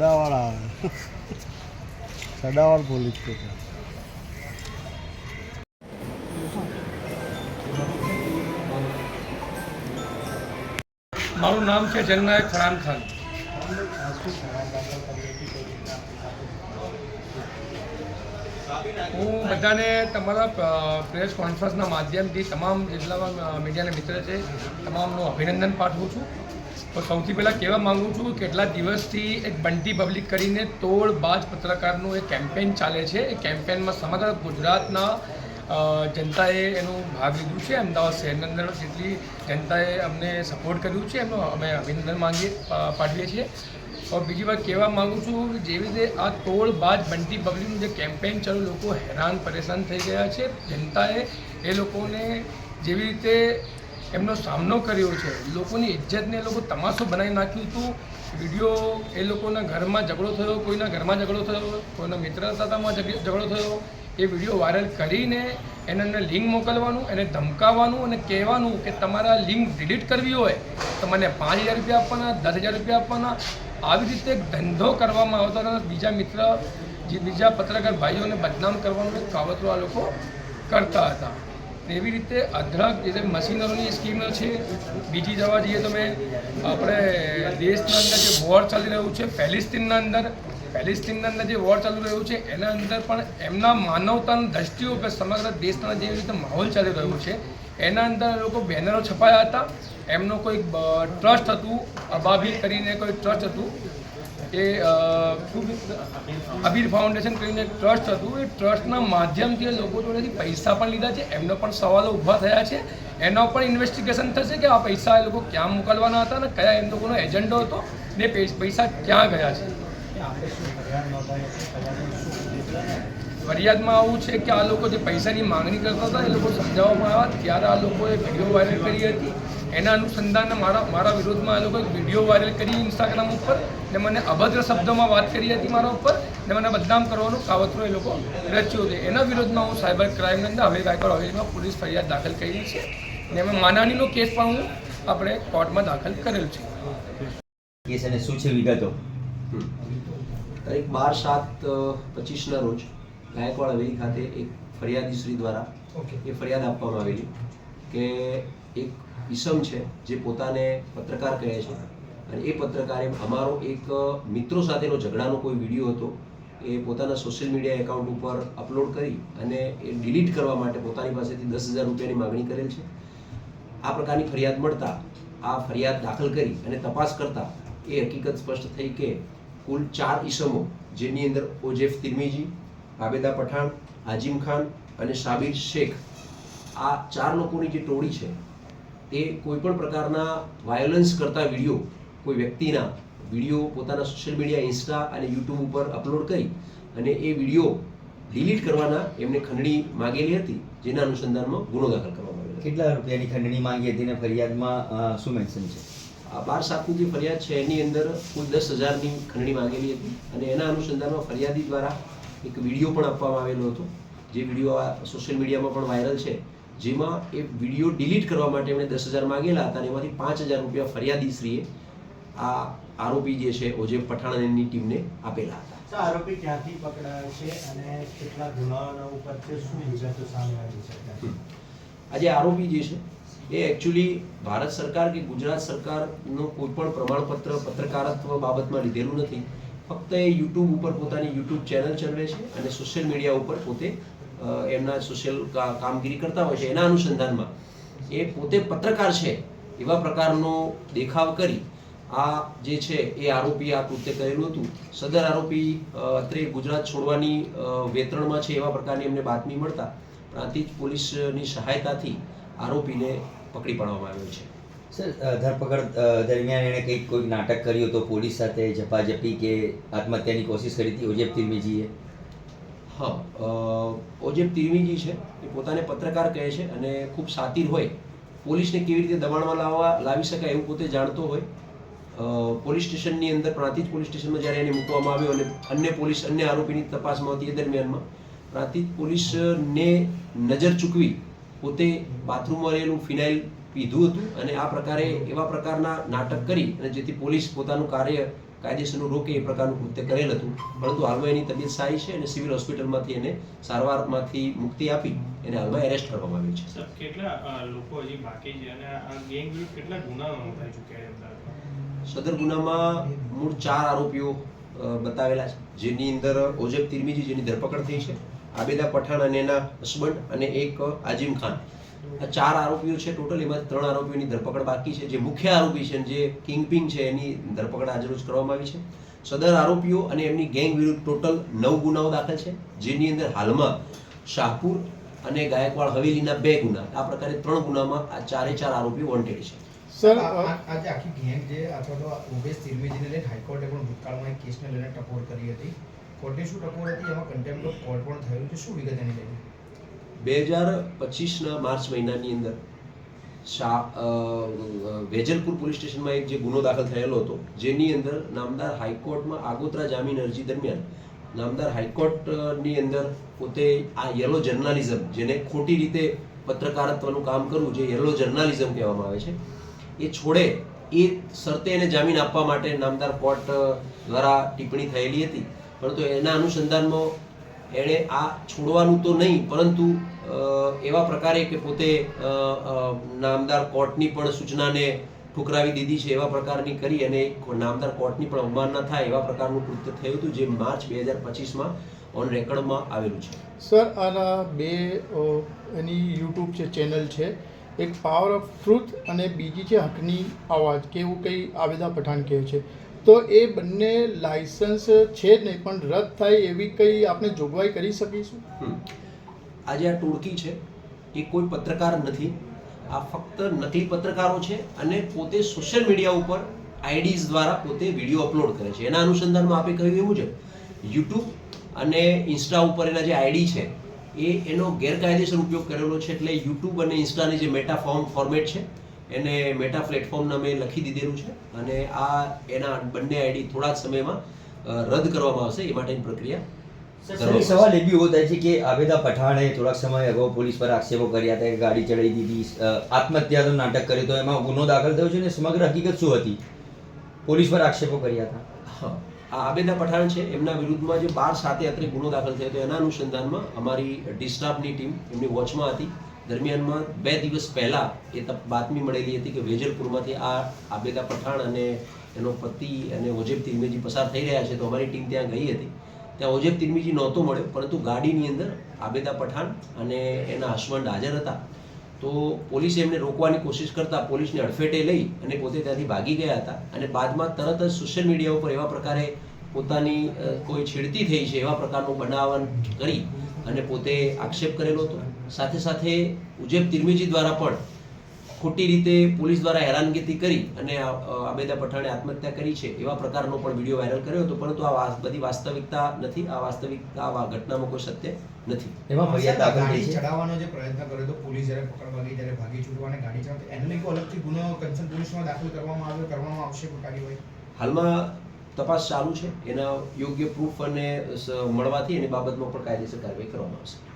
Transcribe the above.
સડાવાળ આવે. સડાવાળ police station. મારું નામ છે જનનાયક ફરહાન ખાન. હું બધાને તમારા પ્રેસ કોન્ફરન્સના માધ્યમથી તમામ જેટલા મીડિયાના મિત્ર છે, તમામનું અભિનંદન પાઠવું છું. તો સૌથી પહેલાં કહેવા માગું છું, કેટલા દિવસથી એક બંટી પબ્લિક કરીને તોડ બાજ પત્રકારનું એક કેમ્પેન ચાલે છે. એ કેમ્પેનમાં સમગ્ર ગુજરાતના જનતાએ એનું ભાગ લીધું છે. અમદાવાદ શહેરની અંદર જેટલી જનતાએ અમને સપોર્ટ કર્યું છે એમનો અમે અભિનંદન માંગીએ પાડીએ છીએ. और બીજી વાત કહેવા માગું છું કે જેવી રીતે આ તોડ બાજ બંટી પબ્લિકનું જે કેમ્પેન ચાલુ, લોકો હેરાન, પરેશાન થઈ ગયા છે. જનતાએ એ લોકોને જેવી રીતે એમનો સામનો કર્યો છે. લોકોની ઇજ્જતને એ લોકો તમાશો બનાવી નાખ્યું હતું. વીડિયો એ લોકોના ઘરમાં ઝઘડો થયો, કોઈના ઘરમાં ઝઘડો થયો, કોઈના મિત્રતામાં ઝગ- ઝઘડો થયો. એ વીડિયો વાયરલ કરીને એને અંદર લિંક મોકલવાનું, એને ધમકાવવાનું અને કહેવાનું કે તમારા લિંક ડિલીટ કરવી હોય તો મને પાંચ હજાર રૂપિયા આપવાના, દસ હજાર રૂપિયા આપવાના. આવી રીતે ધંધો કરવામાં આવતો હતો બીજા મિત્ર બીજા પત્રકાર ભાઈઓને બદનામ કરવાનું કાવતરું આ લોકો કરતા હતા. એવી રીતે અઢળક જે મશીનરોની સ્કીમો છે, બીજી જવા જઈએ તો મેં આપણે દેશના અંદર જે વોર ચાલી રહ્યું છે પેલેસ્ટીનના અંદર પેલેસ્ટીનના અંદર જે વોર ચાલી રહ્યું છે, એના અંદર પણ એમના માનવતાની દ્રષ્ટિઓ પર સમગ્ર દેશના જેવી રીતે માહોલ ચાલી રહ્યો છે, એના અંદર લોકો બેનરો છપાયા હતા. એમનો કોઈ ટ્રસ્ટ હતું અબાબીર કરીને કોઈ ટ્રસ્ટ હતું. એ અ, ખૂબ અબીર ફાઉન્ડેશન કરીને ટ્રસ્ટ હતું. એ ટ્રસ્ટના માધ્યમથી લોકો જોડેથી પૈસા પણ લીધા છે. એમનો પણ સવાલો ઊભા થયા છે. એનો પણ ઇન્વેસ્ટિગેશન થશે કે આ પૈસા એ લોકો ક્યાં મોકલવાના હતા અને કયા એમ લોકોનો એજન્ડો હતો ને પૈસા ક્યાં ગયા છે. ફરિયાદમાં આવું છે કે આ લોકો જે પૈસાની માંગણી કરતા હતા એ લોકો સમજાવવામાં આવ્યા. ત્યારે આ લોકોએ વીડિયો વાયરલ કરી હતી. એના અનુસંધાને મારા મારા વિરોધમાં એ લોકોએ વીડિયો વાયરલ કરી ઇન્સ્ટાગ્રામ ઉપર ને મને અભદ્ર શબ્દોમાં વાત કરી હતી મારા ઉપર ને મને બદનામ કરવાનું કાવતરો એ લોકો રચ્યો છે એના વિરોધમાં હું સાયબર ક્રાઇમની અંદર હવે ગાયકવાડ હવેલીમાં પોલીસ ફરિયાદ દાખલ કરી છે ને એમાં માનહાનીનો કેસ પણ હું આપણે કોર્ટમાં દાખલ કરેલ છે. કેસ અને શું છે વિગતો? તારીખ બાર સાત પચીસના રોજ ગાયકવાડ હવેલી ખાતે એક ફરિયાદીશ્રી દ્વારા એ ફરિયાદ આપવામાં આવેલી કે એક ઈસમ છે, જે પોતાને પત્રકાર કહે છે. અને એ પત્રકારે અમારો એક મિત્રો સાથેનો ઝઘડાનો કોઈ વીડિયો હતો, એ પોતાના સોશિયલ મીડિયા એકાઉન્ટ ઉપર અપલોડ કરી અને એ ડિલીટ કરવા માટે પોતાની પાસેથી દસ હજાર રૂપિયાની માગણી કરેલ છે. આ પ્રકારની ફરિયાદ મળતા, આ ફરિયાદ દાખલ કરી અને તપાસ કરતા એ હકીકત સ્પષ્ટ થઈ કે કુલ ચાર ઈસમો, જેની અંદર ઓજેફ તિરમીજી આબેદા પઠાણ, આજીમ ખાન અને સાબિર શેખ, આ ચાર લોકોની જે ટોળી છે એ કોઈ પણ પ્રકારના વાયોલન્સ કરતા વીડિયો કોઈ વ્યક્તિના વીડિયો પોતાના સોશિયલ મીડિયા ઇન્સ્ટા અને યુટ્યુબ ઉપર અપલોડ કરી અને એ વીડિયો ડિલીટ કરવાના એમને ખંડણી માગેલી હતી જેના અનુસંધાનમાં ગુનો દાખલ કરવામાં આવ્યો કેટલા રૂપિયાની ખંડણી માંગી હતી અને ફરિયાદમાં શું મેન્શન છે? આ બાર સાતની જે ફરિયાદ છે એની અંદર કુલ દસ હજારની ખંડણી માંગેલી હતી અને એના અનુસંધાનમાં ફરિયાદી દ્વારા એક વીડિયો પણ આપવામાં આવેલો હતો જે વીડિયો આ સોશિયલ મીડિયામાં પણ વાયરલ છે. જેમાં એ વીડિયો ડિલીટ કરવા માટે એમણે દસ હજાર માંગેલા હતા અને એમાંથી પાંચ હજાર રૂપિયા ફરિયાદીશ્રીએ આ આરોપી જે છે ઓજેબ પઠાણ અને ટીમને આપેલા હતા. આરોપી ક્યાંથી પકડાયો છે અને કેટલા ગુનાઓના ઉપર છે? શું વિગતો સામે આવી છે આજે આરોપી જે છે એ એકચ્યુઅલી ભારત સરકાર કે ગુજરાત સરકારનું કોઈ પણ પ્રમાણપત્ર પત્રકારત્વ બાબતમાં લીધેલું નથી. ફક્ત એ યુટ્યુબ ઉપર પોતાની યુટ્યુબ ચેનલ ચલાવે છે અને સોશિયલ મીડિયા ઉપર પોતે એમના સોશિયલ કામગીરી કરતા હોય છે, એના અનુસંધાનમાં. એ પોતે પત્રકાર છે, એવા પ્રકારનો દેખાવ કરી આ જે છે, એ આરોપી આ કૃત્ય કરેલું હતું. સદર આરોપી અત્રે ગુજરાત છોડવાની વેતરણમાં છે એવા પ્રકારની એમને બાતમી મળતા પ્રાંતિજ પોલીસની સહાયતાથી આરોપીને પકડી પાડવામાં આવ્યો છે. સર ધરપકડ દરમિયાન એણે કંઈક કોઈક નાટક કર્યું તો પોલીસ સાથે ઝપાઝપી કે આત્મહત્યાની કોશિશ કરી હતી? ઓજેબ તિરમીજીએ હા ઓજેબ તિરમીજી છે, એ પોતાને પત્રકાર કહે છે અને ખૂબ સાતીર હોય, પોલીસને કેવી રીતે દબાણમાં લાવવા, લાવી શકાય એવું પોતે જાણતો હોય. પોલીસ સ્ટેશનની અંદર, પ્રાંતિજ પોલીસ સ્ટેશનમાં જ્યારે એને મૂકવામાં આવ્યો અને અન્ય પોલીસ, અન્ય આરોપીની તપાસમાં હતી એ દરમિયાનમાં, પ્રાંતિજ પોલીસને નજર ચૂકવી પોતે બાથરૂમમાં રહેલું ફિનાઇલ પીધું હતું અને આ પ્રકારે એવા પ્રકારના નાટક કરી અને જેથી પોલીસ પોતાનું કાર્ય કાયદેસરનું રોકે એ પ્રકારનું કૃત્ય કરેલ હતું. પરંતુ હાલમાં એની તબિયત સારી છે અને સિવિલ હોસ્પિટલમાંથી એને સારવારમાંથી મુક્તિ આપી એને હાલમાં એરેસ્ટ કરવામાં આવ્યું છે. સર કેટલા લોકો હજી બાકી છે અને આ ગેંગ વિરુદ્ધ કેટલા ગુના નોંધાઈ ચૂક્યા છે સદર ગુનામાં મૂળ ચાર આરોપીઓ બતાવેલા છે. જેની અંદર ઓજબ તિરમીજી જેની ધરપકડ થઈ છે આબેદા પઠાણ અને એના હસબન્ડ અને એક આજીમ ખાન. ચાર આરોપીઓ છે ટોટલ એમાં ત્રણ આરોપીઓની ધરપકડ બાકી છે. જે મુખ્ય આરોપી છે જે કિંગપિંગ છે એની ધરપકડ આજરોજ કરવામાં આવી છે. સદર આરોપીઓ અને એમની ગેંગ વિરુદ્ધ ટોટલ નવ ગુનાઓ દાખલ છે જેની અંદર હાલમાં શાહપુર અને ગાયકવાડ હવેલીના બે ગુના. આ પ્રકારે ત્રણ ગુનામાં આ ચારે ચાર આરોપીઓ વોન્ટેડ છે. સર આ- આ- આજે આખી ગેંગ જે અથવા તો ઉમેશ તિરમિજીને લઈને હાઈકોર્ટે પણ ભૂતકાળમાં એક કેસને લઈને ટકોર કરી હતી. કોર્ટે શું ટકોર હતી? એમાં કન્ટેમ્પ્ટ ઓફ કોર્ટ પણ થયું છે. શું વિગત એની લઈને? બે હજાર પચીસના માર્ચ મહિનાની અંદર શા વેજલપુર પોલીસ સ્ટેશનમાં એક જે ગુનો દાખલ થયેલો હતો, જેની અંદર નામદાર હાઈકોર્ટમાં આગોતરા જામીન અરજી દરમિયાન નામદાર હાઈકોર્ટની અંદર પોતે આ યલો જર્નાલિઝમ, જેને ખોટી રીતે પત્રકારત્વનું કામ કરવું જે યલો જર્નાલિઝમ કહેવામાં આવે છે, એ છોડે એ શરતે એને જામીન આપવા માટે નામદાર કોર્ટ દ્વારા ટિપ્પણી થયેલી હતી. પરંતુ એના અનુસંધાનમાં એણે આ છોડવાનું તો નહીં, પરંતુ એવા પ્રકારે કે પોતે નામદાર કોર્ટની પણ સૂચનાને ઠુકરાવી દીધી છે, એવા પ્રકારની કરી અને નામદાર કોર્ટની પણ અવમાનના થાય એવા પ્રકારનું કૃત્ય થયું હતું, જે માર્ચ બે હજાર પચીસમાં ઓન રેકોર્ડમાં આવેલું છે. સર, આના બે એની યુટ્યુબ છે, ચેનલ છે. એક પાવર ઓફ ટ્રુથ અને બીજી છે, હકની અવાજ કે એવું કંઈ આવેદા પઠાણ કહે છે. તો એ બંને લાયસન્સ છે જ નહીં, પણ રદ થાય એવી કંઈ આપણે જોગવાઈ કરી શકીશું. આજે આ ટોળકી છે એ કોઈ પત્રકાર નથી, આ ફક્ત નકલી પત્રકારો છે અને પોતે સોશિયલ મીડિયા ઉપર આઈડીઝ દ્વારા પોતે વીડિયો અપલોડ કરે છે એના અનુસંધાનમાં આપે કહ્યું એ મુજબ યુટ્યુબ અને ઇન્સ્ટા ઉપર એના જે આઈડી છે, એ એનો ગેરકાયદેસર ઉપયોગ કરેલો છે એટલે યુટ્યુબ અને ઇન્સ્ટાની જે મેટા ફોર્મ ફોર્મેટ છે એને મેટા પ્લેટફોર્મ મેં લખી દીધેલું છે અને આ એના બંને આઈડી થોડા જ સમયમાં રદ કરવામાં આવશે. એ માટેની પ્રક્રિયા સવાલ એ બી એવો થાય છે કે આબેદા પઠાણે થોડાક સમય અગાઉ પોલીસ પર આક્ષેપો કર્યા હતા કે ગાડી ચડાવી દીધી આત્મહત્યાનો આત્મહત્યાનું નાટક કર્યું તો એમાં ગુનો દાખલ થયો છે ને સમગ્ર હકીકત શું હતી? પોલીસ પર આક્ષેપો કર્યા હતા. હા. આ આબેદા પઠાણ છે એમના વિરુદ્ધમાં જે બાર સાથે અત્રે ગુનો દાખલ થયો હતો એના અનુસંધાનમાં અમારી ડિસ્ટાફની ટીમ એમની વોચમાં હતી. દરમિયાનમાં બે દિવસ પહેલાં એ બાતમી મળેલી હતી કે વેજલપુરમાંથી આ આબેદા પઠાણ અને એનો પતિ અને ઓજેબ તિરમીજી પસાર થઈ રહ્યા છે, તો અમારી ટીમ ત્યાં ગઈ હતી. ત્યાં ઓજેબ તિરમીજી નહોતો મળ્યો, પરંતુ ગાડીની અંદર આબેદા પઠાણ અને એના હસબન્ડ હાજર હતા. તો પોલીસે એમને રોકવાની કોશિશ કરતા પોલીસને અડફેટે લઈ અને પોતે ત્યાંથી ભાગી ગયા હતા અને બાદમાં તરત જ સોશિયલ મીડિયા ઉપર એવા પ્રકારે પોતાની કોઈ છેડતી થઈ છે એવા પ્રકારનું બનાવન કરી અને પોતે આક્ષેપ કરેલો હતો. સાથે સાથે ઉજેબ તિરમીજી દ્વારા પણ ખોટી રીતે પોલીસ દ્વારા હેરાનગતિ કરી અને આ, આબેદા પઠાણે આત્મહત્યા કરી છે એવા પ્રકારનો પણ વીડિયો વાયરલ કર્યો હતો પરંતુ આ બધી વાસ્તવિકતા નથી આ વાસ્તવિકતા આ ઘટનામાં કોઈ સત્ય નથી. એમાં ફરિયાદ ગાડી ચડાવવાનો જે પ્રયત્ન કર્યો તો પોલીસ જ્યારે પકડવા ગઈ ત્યારે ભાગી છૂટવા અને ગાડી ચડાવતો એને કોઈ અલગથી ગુનો કન્સર્ન પોલીસમાં દાખલ કરવામાં આવ્યો કરવામાં આવશે કાર્યવાહી? હાલમાં તપાસ ચાલુ છે. એના યોગ્ય પ્રૂફ અને મળવાથી એની બાબતમાં પણ કાયદેસર કાર્યવાહી કરવામાં આવશે.